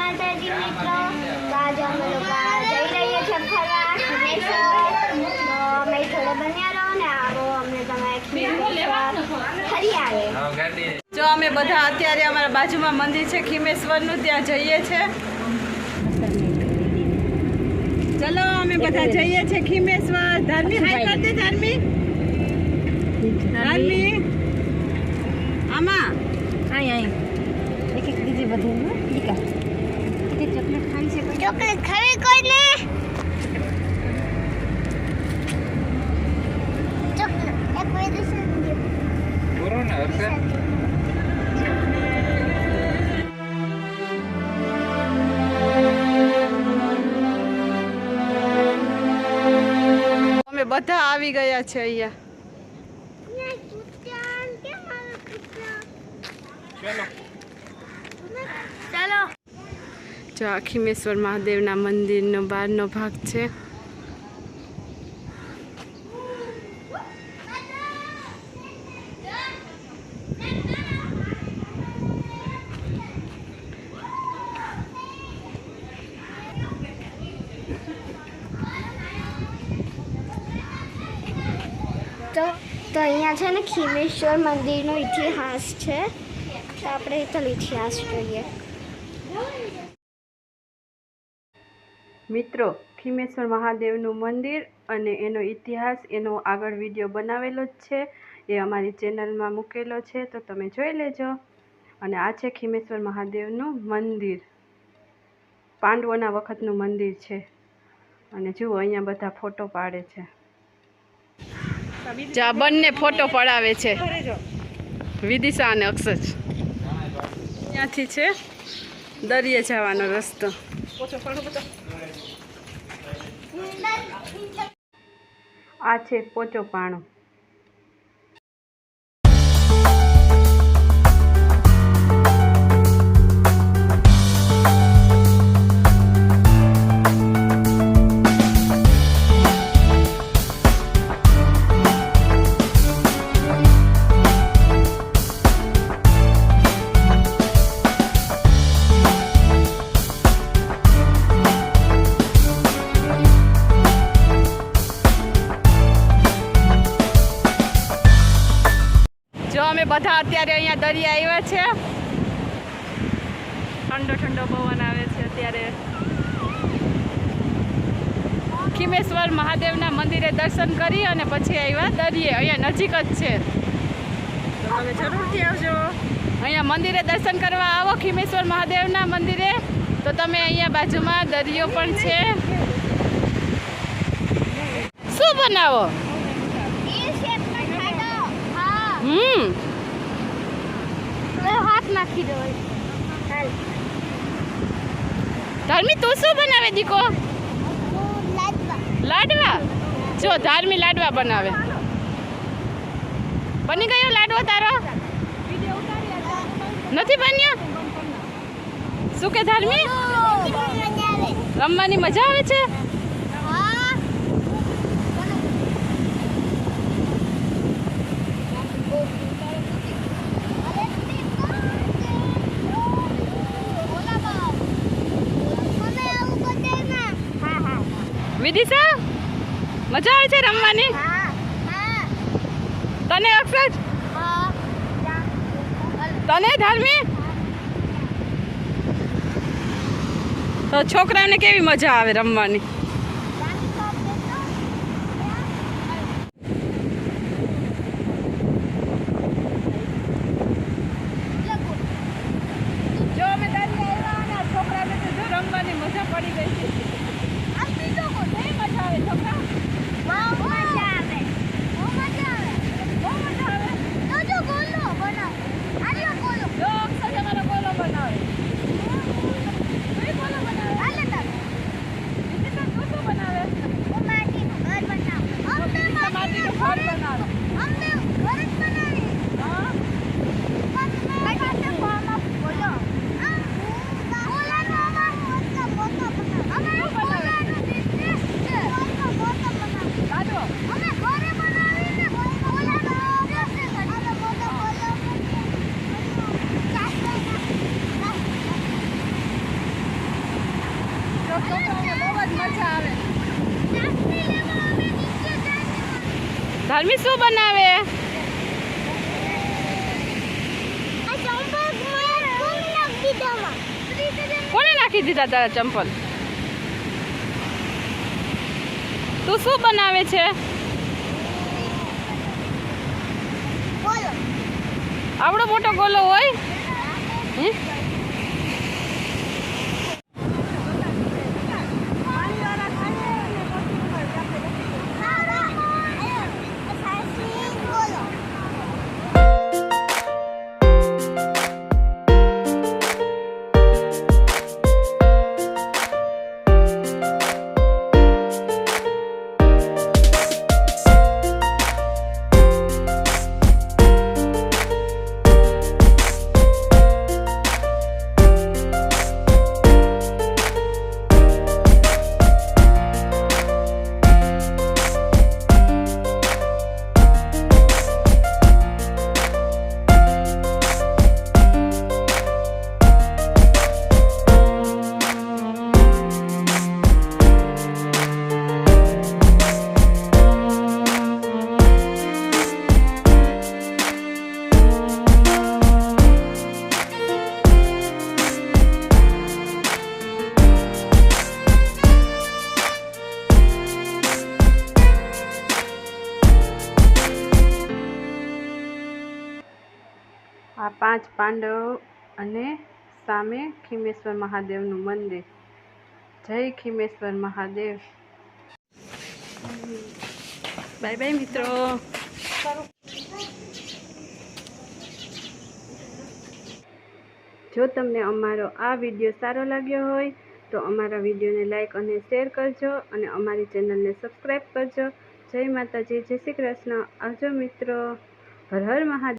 માતાજી મિત્રો. આજ અમે લોકો જઈ રહીએ છીએ ફરવા. અમે થોડે બન્યા રહો ને આવો અમને તમે ફરી આવે જો અમે બધા અત્યારે અમારા બાજુમાં મંદિર છે ખીમેશ્વરનું ત્યાં જઈએ છે. ચલો અમે બધા જઈએ છીએ ખીમેશ્વર. ધર્મી હાઈ કરતી ધર્મી ધર્મી આમાં. આઈ આઈ એક એક બીજી બધું ચોકલેટ ખાવી કોઈને? બધા આવી ગયા છે અહીંયા. ચાલો. જો આ ખીમેશ્વર મહાદેવના મંદિરનો બહારનો ભાગ છે. તો તો અહીંયા છે ને ખીમેશ્વર મંદિરનો ઇતિહાસ છે. તો આપણે તો ઇતિહાસ જોઈએ. મિત્રો ખીમેશ્વર મહાદેવનું મંદિર અને એનો ઇતિહાસ એનો આગળ વીડિયો બનાવેલો જ છે. એ અમારી ચેનલમાં મૂકેલો છે તો તમે જોઈ લેજો. અને આ છે ખીમેશ્વર મહાદેવનું મંદિર. પાંડવોના વખતનું મંદિર છે. અને જુઓ અહીંયા બધા ફોટો પાડે છે. જા બંને ફોટો પડાવે છે. વિદિશા અને અક્ષજ. ત્યાંથી છે દરિયે જવાનો રસ્તો. આ છે પોચો પાણો. અમે બધા અત્યારે અહીંયા દરિયા આવ્યા છે. ઠંડો ઠંડો પવન આવે છે અત્યારે. ખીમેશ્વર મહાદેવના મંદિરે દર્શન કરી અને પછી આવ્યા દરિયે. અહીંયા નજીક જ છે. તમે જરૂરથી આવજો. અહીંયા મંદિરે દર્શન કરવા આવો ખીમેશ્વર મહાદેવના મંદિરે. તો તમે અહીંયા બાજુમાં દરિયો પણ છે. શું બનાવો? હમ. નાખી દો હાલ. ધર્મી તું શું બનાવે દીકો? લાડવા? લાડવા જો ધાર્મી લાડવા બનાવે. બની ગયો લાડવો તારો? નથી બન્યો? શું કે ધાર્મી? રમવાની મજા આવે છે હા વિદિશા મજા આવે છે રમવાની? તને અક્ષર તને ધર્મી? તો છોકરાને કેવી મજા આવે રમવાની જો અમે દરિયા આવ્યા અને આ છોકરાને તો જો રમવાની મજા પડી ગઈ છે કેવી મજા આવે છોકરા બહુ મજા આવે જો અક્ષર અમારો ગોલો બનાવે કઈ ગોલો બનાવે વિદિશા તું શું બનાવે માટીનું ઘર બનાવે હા લાડવો અમે ઘરે બનાવીને ઓલાનો જો છોકરાઓને બહુ જ મજા આવે ધર્મી શું બનાવે? કોને નાખી દીધા તારા ચંપલ? તું શું બનાવે છે? આવડો મોટો ગોલો હોય? હે? પાંચ પાંડવ અને સામે ખીમેશ્વર મહાદેવનું મંદિર. જય ખીમેશ્વર મહાદેવ. બાય બાય મિત્રો. જો તમને અમારો આ વીડિયો સારો લાગ્યો હોય તો અમારા વિડીયોને લાઈક અને શેર કરજો અને અમારી ચેનલને સબસ્ક્રાઈબ કરજો. જય માતાજી જય શ્રી કૃષ્ણ. આવજો મિત્રો. હર હર મહાદેવ.